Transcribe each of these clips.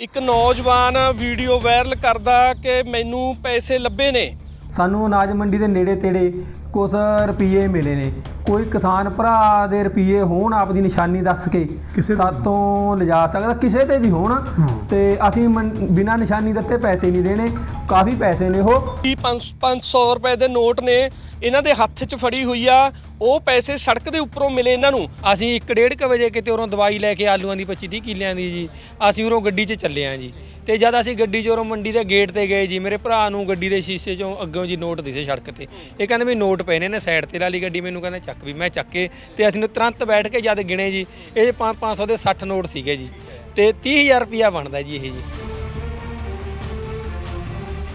ਇੱਕ ਨੌਜਵਾਨ video viral ਕਰਦਾ ਕਿ ਮੈਨੂੰ ਪੈਸੇ ਲੱਭੇ ਨੇ। ਸਾਨੂੰ ਅਨਾਜ ਮੰਡੀ ਦੇ ਨੇੜੇ ਤੇੜੇ ਕੁਝ ਰੁਪਏ ਮਿਲੇ ਨੇ। ਕੋਈ ਕਿਸਾਨ ਭਰਾ ਦੇ ਰੁਪਏ ਹੋਣ ਆਪਦੀ ਨਿਸ਼ਾਨੀ ਦੱਸ ਕੇ ਸਾਤੋਂ ਲਿਜਾ ਸਕਦਾ ਕਿਸੇ ਦੇ ਵੀ ਹੋਣ। ਤੇ ਅਸੀਂ ਬਿਨਾਂ ਨਿਸ਼ਾਨੀ ਦਿੱਤੇ ਪੈਸੇ ਨਹੀਂ ਦੇਣੇ ਕਾਫੀ ਪੈਸੇ ਨੇ ਉਹ। ਕੀ 500 ਰੁਪਏ ਦੇ ਨੋਟ ਨੇ ਇਹਨਾਂ ਦੇ ਹੱਥ 'ਚ ਫੜੀ ਹੋਈ ਆ ਉਹ ਪੈਸੇ ਸੜਕ ਦੇ ਉੱਪਰੋਂ ਮਿਲੇ ਇਹਨਾਂ ਨੂੰ। ਅਸੀਂ 1:30 ਵਜੇ ਕਿਤੇ ਉਰੋਂ ਦਵਾਈ ਲੈ ਕੇ ਆਲੂਆਂ ਦੀ 25 30 ਕਿੱਲਿਆਂ ਦੀ ਜੀ ਅਸੀਂ ਉਰੋਂ ਗੱਡੀ 'ਚ ਚੱਲੇ ਆਂ ਜੀ। ਤੇ ਜਦ ਅਸੀਂ ਗੱਡੀ 'ਚ ਉਰੋਂ ਮੰਡੀ ਦੇ ਗੇਟ ਤੇ ਗਏ ਜੀ ਮੇਰੇ ਭਰਾ ਨੂੰ ਗੱਡੀ ਦੇ ਸ਼ੀਸ਼ੇ 'ਚੋਂ ਅੱਗੋਂ ਜੀ ਨੋਟ ਦਿਸੇ ਸੜਕ ਤੇ। ਇਹ ਕਹਿੰਦੇ ਵੀ ਨੋਟ ਪਏ ਨੇ ਨੇ ਸਾਈਡ ਤੇ ਲਾਲੀ ਗੱਡੀ ਮੈਨੂੰ ਕਹਿੰਦੇ ਚੱਕ। ਵੀ ਮੈਂ ਚੱਕੇ ਕੇ ਤੇ ਅਸੀਂ ਨੂੰ ਤੁਰੰਤ ਬੈਠ ਕੇ ਜਦ ਗਿਣੇ ਜੀ, ਇਹ 500 ਦੇ 60 ਨੋਟ ਸੀਗੇ ਜੀ। ਤੇ 30000 ਰੁਪਿਆ ਬਣਦਾ ਜੀ ਇਹ ਜੀ।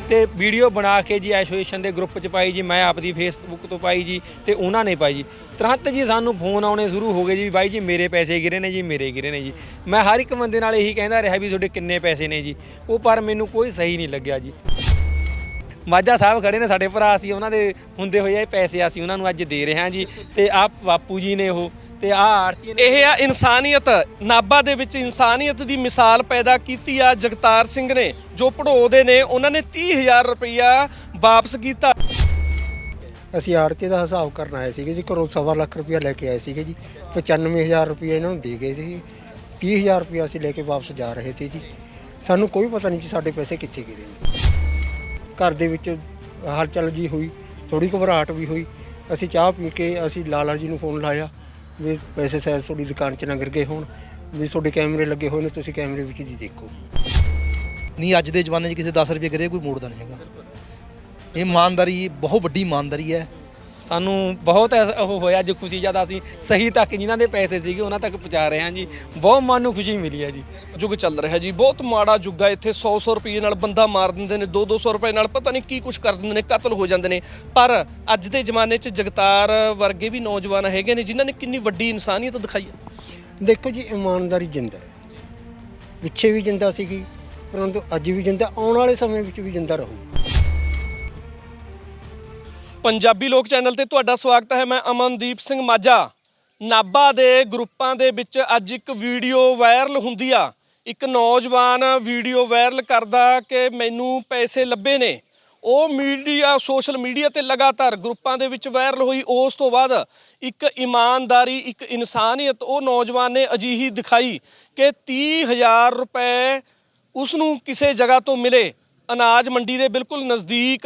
ਤੇ ਵੀਡੀਓ ਬਣਾ ਕੇ ਜੀ ਐਸੋਸੀਏਸ਼ਨ ਦੇ ਗਰੁੱਪ 'ਚ ਪਾਈ ਜੀ, ਮੈਂ ਆਪਦੀ ਫੇਸਬੁੱਕ ਤੋਂ ਪਾਈ ਜੀ ਤੇ ਉਹਨਾਂ ਨੇ ਪਾਈ ਜੀ। ਤੁਰੰਤ ਜੀ ਸਾਨੂੰ ਫੋਨ ਆਉਣੇ ਸ਼ੁਰੂ ਹੋ ਗਏ ਜੀ ਵੀ ਬਾਈ ਜੀ ਮੇਰੇ ਪੈਸੇ ਗਿਰੇ ਨੇ ਜੀ, ਮੇਰੇ ਗਿਰੇ ਨੇ ਜੀ। ਮੈਂ ਹਰ ਇੱਕ ਬੰਦੇ ਨਾਲ ਇਹੀ ਕਹਿੰਦਾ ਰਿਹਾ ਵੀ ਤੁਹਾਡੇ ਕਿੰਨੇ ਪੈਸੇ ਨੇ ਜੀ। ਉਹ ਪਰ ਮੈਨੂੰ ਕੋਈ ਸਹੀ ਨਹੀਂ ਲੱਗਿਆ ਜੀ। ਮਾਝਾ ਸਾਹਿਬ ਖੜੇ ਨੇ ਸਾਡੇ ਭਰਾ ਸੀ ਉਹਨਾਂ ਦੇ ਹੁੰਦੇ ਹੋਏ ਇਹ ਪੈਸੇ ਅਸੀਂ ਉਹਨਾਂ ਨੂੰ ਅੱਜ ਦੇ ਰਹੇ ਹਾਂ ਜੀ। ਤੇ ਆਹ ਬਾਪੂ ਜੀ ਨੇ ਉਹ ਤੇ ਆਹ ਆਰਤੀ ਨੇ। ਇਹ ਆ ਇਨਸਾਨੀਅਤ ਨਾਬਾ ਦੇ ਵਿੱਚ ਇਨਸਾਨੀਅਤ ਦੀ ਮਿਸਾਲ ਪੈਦਾ ਕੀਤੀ ਆ ਜਗਤਾਰ ਸਿੰਘ ਨੇ ਜੋ ਪੜੋਦੇ ਨੇ ਉਹਨਾਂ ਨੇ 30000 ਰੁਪਇਆ ਵਾਪਸ ਕੀਤਾ। ਅਸੀਂ ਆੜਤੀ ਦਾ ਹਿਸਾਬ ਕਰਨ ਆਏ ਸੀਗੇ ਜੀ ਘਰੋਂ ਸਵਾ ਲੱਖ ਰੁਪਇਆ ਲੈ ਕੇ ਆਏ ਸੀਗੇ ਜੀ 95000 ਰੁਪਇਆ ਇਹਨਾਂ ਨੂੰ ਦੇ ਗਏ ਸੀ। 30000 ਰੁਪਇਆ ਅਸੀਂ ਲੈ ਕੇ ਵਾਪਸ ਜਾ ਰਹੇ ਸੀ ਜੀ। ਸਾਨੂੰ ਕੋਈ ਪਤਾ ਨਹੀਂ ਜੀ ਸਾਡੇ ਪੈਸੇ ਕਿੱਥੇ ਗਿਰੇ। ਨੇ ਘਰ ਦੇ ਵਿੱਚ ਹਲਚਲ ਜੀ ਹੋਈ ਥੋੜੀ ਘਬਰਾਹਟ ਵੀ ਹੋਈ। ਅਸੀਂ ਚਾਹ ਪੀ ਕੇ ਅਸੀਂ ਲਾਲਾ ਜੀ ਨੂੰ ਫੋਨ ਲਾਇਆ ਵੀ ਪੈਸੇ ਸ਼ਾਇਦ ਤੁਹਾਡੀ ਦੁਕਾਨ 'ਚ ਨਾ ਗਿਰ ਗਏ ਹੋਣ, ਵੀ ਤੁਹਾਡੇ ਕੈਮਰੇ ਲੱਗੇ ਹੋਏ ਨੇ, ਤੁਸੀਂ ਕੈਮਰੇ ਵਿੱਚ ਜੀ ਦੇਖੋ। ਨਹੀਂ, ਅੱਜ ਦੇ ਜ਼ਮਾਨੇ 'ਚ ਕਿਸੇ 10 ਰੁਪਏ ਕਰੇ ਕੋਈ ਮੋੜਦਾ ਨਹੀਂ ਹੈਗਾ। ਇਹ ਇਮਾਨਦਾਰੀ, ਬਹੁਤ ਵੱਡੀ ਇਮਾਨਦਾਰੀ ਹੈ। ਸਾਨੂੰ ਬਹੁਤ ਐਸਾ ਉਹ ਹੋਇਆ ਅੱਜ ਖੁਸ਼ੀ ਜਦ ਅਸੀਂ ਸਹੀ ਤੱਕ ਜਿਨ੍ਹਾਂ ਦੇ ਪੈਸੇ ਸੀਗੇ ਉਹਨਾਂ ਤੱਕ ਪਹੁੰਚਾ ਰਹੇ ਹਾਂ ਜੀ। ਬਹੁਤ ਮਨ ਨੂੰ ਖੁਸ਼ੀ ਮਿਲੀ ਹੈ ਜੀ। ਯੁੱਗ ਚੱਲ ਰਿਹਾ ਜੀ ਬਹੁਤ ਮਾੜਾ ਯੁੱਗ ਆ ਇੱਥੇ। 100 100 ਰੁਪਏ ਨਾਲ ਬੰਦਾ ਮਾਰ ਦਿੰਦੇ ਨੇ 2 200 ਰੁਪਏ ਨਾਲ ਪਤਾ ਨਹੀਂ ਕੀ ਕੁਝ ਕਰ ਦਿੰਦੇ ਨੇ ਕਤਲ ਹੋ ਜਾਂਦੇ ਨੇ। ਪਰ ਅੱਜ ਦੇ ਜ਼ਮਾਨੇ 'ਚ ਜਗਤਾਰ ਵਰਗੇ ਵੀ ਨੌਜਵਾਨ ਹੈਗੇ ਨੇ ਜਿਨ੍ਹਾਂ ਨੇ ਕਿੰਨੀ ਵੱਡੀ ਇਨਸਾਨੀਅਤ ਦਿਖਾਈ ਹੈ। ਦੇਖੋ ਜੀ ਇਮਾਨਦਾਰੀ ਜਿੰਦਾ ਹੈ। ਪਿੱਛੇ ਵੀ ਜਿੰਦਾ ਸੀਗੀ ਪਰੰਤੂ ਅੱਜ ਵੀ ਜਿੰਦਾ ਆਉਣ ਵਾਲੇ ਸਮੇਂ ਵਿੱਚ ਵੀ ਜਿੰਦਾ ਰਹੂ। ਪੰਜਾਬੀ ਲੋਕ ਚੈਨਲ ਤੇ ਤੁਹਾਡਾ ਸਵਾਗਤ ਹੈ। ਮੈਂ ਅਮਨਦੀਪ ਸਿੰਘ ਮਾਝਾ। ਨਾਬਾ ਦੇ ਗਰੁੱਪਾਂ ਦੇ ਵਿੱਚ ਅੱਜ ਇੱਕ ਵੀਡੀਓ ਵਾਇਰਲ ਹੁੰਦੀ ਆ। ਇੱਕ ਨੌਜਵਾਨ ਵੀਡੀਓ ਵਾਇਰਲ ਕਰਦਾ ਕਿ ਮੈਨੂੰ ਪੈਸੇ ਲੱਭੇ ਨੇ। ਉਹ ਮੀਡੀਆ, ਸੋਸ਼ਲ ਮੀਡੀਆ ਤੇ ਲਗਾਤਾਰ ਗਰੁੱਪਾਂ ਦੇ ਵਿੱਚ ਵਾਇਰਲ ਹੋਈ। ਉਸ ਤੋਂ ਬਾਅਦ ਇੱਕ ਇਮਾਨਦਾਰੀ, ਇੱਕ ਇਨਸਾਨੀਅਤ ਉਹ ਨੌਜਵਾਨ ਨੇ ਅਜਿਹੀ ਦਿਖਾਈ ਕਿ 30000 ਰੁਪਏ ਉਸ ਨੂੰ ਕਿਸੇ ਜਗ੍ਹਾ ਤੋਂ ਮਿਲੇ। ਅਨਾਜ ਮੰਡੀ ਦੇ ਬਿਲਕੁਲ ਨਜ਼ਦੀਕ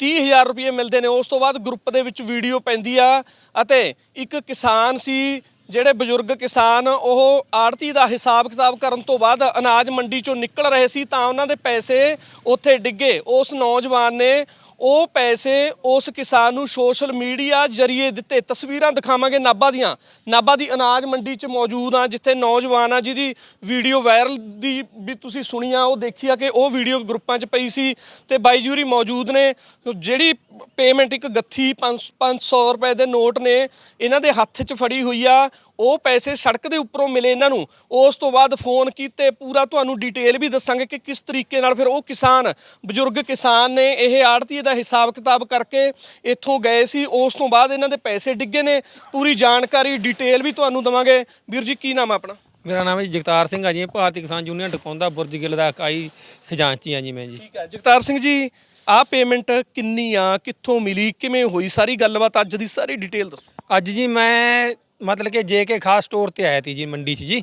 30000 ਰੁਪਏ ਮਿਲਦੇ ਨੇ। ਉਸ ਤੋਂ ਬਾਅਦ ਗਰੁੱਪ ਦੇ ਵਿੱਚ ਵੀਡੀਓ ਪੈਂਦੀ ਆ ਅਤੇ ਇੱਕ ਕਿਸਾਨ ਸੀ, ਜਿਹੜੇ ਬਜ਼ੁਰਗ ਕਿਸਾਨ, ਉਹ ਆੜਤੀ ਦਾ ਹਿਸਾਬ ਕਿਤਾਬ ਕਰਨ ਤੋਂ ਬਾਅਦ ਅਨਾਜ ਮੰਡੀ ਚੋਂ ਨਿਕਲ ਰਹੇ ਸੀ ਤਾਂ ਉਹਨਾਂ ਦੇ ਪੈਸੇ ਉੱਥੇ ਡਿੱਗੇ। ਉਸ ਨੌਜਵਾਨ ਨੇ ਉਹ ਪੈਸੇ ਉਸ ਕਿਸਾਨ ਨੂੰ ਸੋਸ਼ਲ ਮੀਡੀਆ ਜਰੀਏ ਦਿੱਤੇ। ਤਸਵੀਰਾਂ ਦਿਖਾਵਾਂਗੇ ਨਾਬਾ ਦੀਆਂ। ਨਾਬਾ ਦੀ ਅਨਾਜ ਮੰਡੀ 'ਚ ਮੌਜੂਦ ਆ ਜਿੱਥੇ ਨੌਜਵਾਨ ਆ, ਜਿਹਦੀ ਵੀਡੀਓ ਵਾਇਰਲ ਦੀ ਵੀ ਤੁਸੀਂ ਸੁਣੀਆਂ, ਉਹ ਦੇਖੀ ਆ ਕਿ ਉਹ ਵੀਡੀਓ ਗਰੁੱਪਾਂ 'ਚ ਪਈ ਸੀ ਤੇ ਬਾਈ ਜੂਰੀ ਮੌਜੂਦ ਨੇ। ਜਿਹੜੀ ਪੇਮੈਂਟ ਇੱਕ ਗੱਥੀ 500 ਰੁਪਏ ਦੇ ਨੋਟ ਨੇ, ਇਹਨਾਂ ਦੇ ਹੱਥ 'ਚ ਫੜੀ ਹੋਈ ਆ। ਉਹ ਪੈਸੇ ਸੜਕ ਦੇ ਉੱਪਰੋਂ ਮਿਲੇ ਇਹਨਾਂ ਨੂੰ। ਉਸ ਤੋਂ ਬਾਅਦ ਫੋਨ ਕੀਤੇ ਪੂਰਾ ਤੁਹਾਨੂੰ ਡਿਟੇਲ ਵੀ ਦੱਸਾਂਗੇ ਕਿ ਕਿਸ ਤਰੀਕੇ ਨਾਲ ਫਿਰ ਉਹ ਕਿਸਾਨ ਬਜ਼ੁਰਗ ਕਿਸਾਨ ਨੇ ਇਹ ਆੜਤੀ ਦਾ ਹਿਸਾਬ ਕਿਤਾਬ ਕਰਕੇ ਇੱਥੋਂ ਗਏ ਸੀ। ਉਸ ਤੋਂ ਬਾਅਦ ਇਹਨਾਂ ਦੇ ਪੈਸੇ ਡਿੱਗੇ ਨੇ। ਪੂਰੀ ਜਾਣਕਾਰੀ ਡਿਟੇਲ ਵੀ ਤੁਹਾਨੂੰ ਦਵਾਂਗੇ। ਵੀਰ ਜੀ ਕੀ ਨਾਮ ਆਪਣਾ? ਮੇਰਾ ਨਾਮ ਹੈ ਜਗਤਾਰ ਸਿੰਘ ਆ ਜੀ। ਭਾਰਤੀ ਕਿਸਾਨ ਯੂਨੀਅਨ ਟਪਾਉਂਦਾ ਬੁਰਜ ਗਿੱਲ ਦਾ ਇਕਾਈ ਖਜ਼ਾਨਚੀ ਆ ਜੀ ਮੈਂ ਜੀ। ਠੀਕ ਹੈ ਜਗਤਾਰ ਸਿੰਘ ਜੀ ਆਹ ਪੇਮੈਂਟ ਕਿੰਨੀ ਆ? ਕਿੱਥੋਂ ਮਿਲੀ? ਕਿਵੇਂ ਹੋਈ? ਸਾਰੀ ਗੱਲਬਾਤ ਅੱਜ ਦੀ ਸਾਰੀ ਡਿਟੇਲ ਦੱਸੋ। ਅੱਜ ਜੀ ਮੈਂ ਮਤਲਬ ਕਿ ਜੇ ਕੇ ਖਾਸ ਸਟੋਰ ਤੇ ਆਇਆ ਸੀ ਜੀ ਮੰਡੀ 'ਚ ਜੀ